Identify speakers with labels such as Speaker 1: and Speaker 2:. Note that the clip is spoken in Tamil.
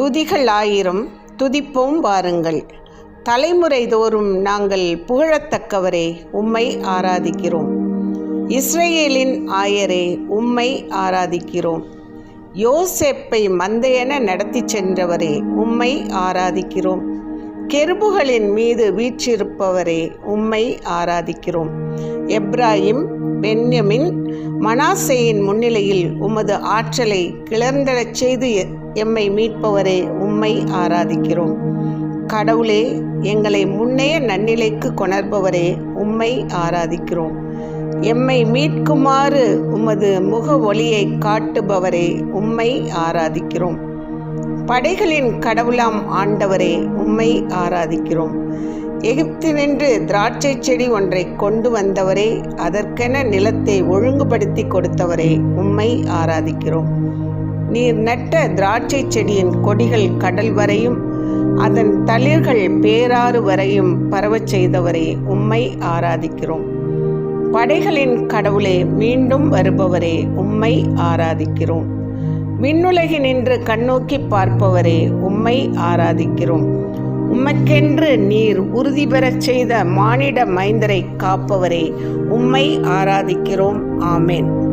Speaker 1: துதிகள் ஆயிரம் துதிப்போம் வாருங்கள். தலைமுறை தோறும் நாங்கள் புகழத்தக்கவரே உம்மை ஆராதிக்கிறோம். இஸ்ரேலின் ஆயரே உம்மை ஆராதிக்கிறோம். யோசேப்பை மந்தையென நடத்தி சென்றவரே உம்மை ஆராதிக்கிறோம். கெருபுகளின் மீது வீற்றிருப்பவரே உம்மை ஆராதிக்கிறோம். எப்ராஹிம் பென்யமின் மனாசேயின் முன்னிலையில் உமது ஆற்றலை கிளர்ந்தெழச் செய்து எம்மை மீட்பவரே உம்மை ஆராதிக்கிறோம். கடவுளே எங்களை முன்னைய நன்னிலைக்கு கொணர்பவரே உம்மை ஆராதிக்கிறோம். எம்மை மீட்குமாறு உமது முக ஒளியை காட்டுபவரே உம்மை ஆராதிக்கிறோம். படைகளின் கடவுளாம் ஆண்டவரே உம்மை ஆராதிக்கிறோம். எகிப்தினின்று திராட்சை செடி ஒன்றை கொண்டு வந்தவரே அதற்கென நிலத்தை ஒழுங்குபடுத்தி கொடுத்தவரே உம்மை ஆராதிக்கிறோம். நீர் நட்ட திராட்சை செடியின் கொடிகள் கடல் வரையும் அதன் தளிர்கள் பேராறு வரையும் பரவச் செய்தவரே உம்மை ஆராதிக்கிறோம். படைகளின் கடவுளே மீண்டும் வருபவரே உம்மை ஆராதிக்கிறோம். விண்ணுலகினின்று கண்ணோக்கி பார்ப்பவரே உம்மை ஆராதிக்கிறோம். உமக்கென்று நீர் உறுதி பெறச் செய்த மானிட மைந்தரை காப்பவரே. உம்மை ஆராதிக்கிறோம். ஆமென்.